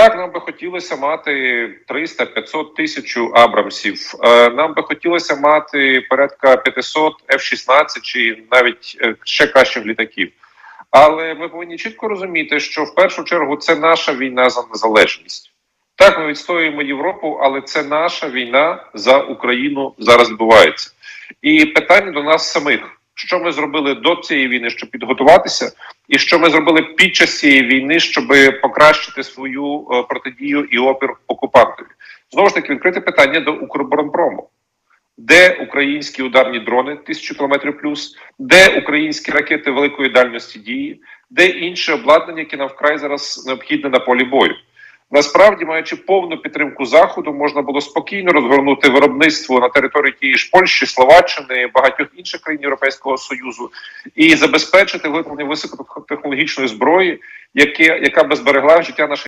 Так, нам би хотілося мати 300, 500 тисяч абрамсів. Е, Нам би хотілося мати порядка 500 F-16 чи навіть е, ще кращих літаків. Але ми повинні чітко розуміти, що в першу чергу це наша війна за незалежність. Так, ми відстоюємо Європу, але це наша війна за Україну зараз відбувається. І питання до нас самих: що ми зробили до цієї війни, щоб підготуватися, і що ми зробили під час цієї війни, щоб покращити свою е, протидію і опір окупантові. Знову ж таки, відкрите питання до Укроборонпрому. Де українські ударні дрони 1000 км плюс, де українські ракети великої дальності дії, де інше обладнання, яке нам вкрай зараз необхідне на полі бою. Насправді, маючи повну підтримку заходу, можна було спокійно розгорнути виробництво на території тієї ж Польщі, Словаччини, багатьох інших країн Європейського союзу і забезпечити виготовлення високотехнологічної зброї, яке яка би зберегла життя наших.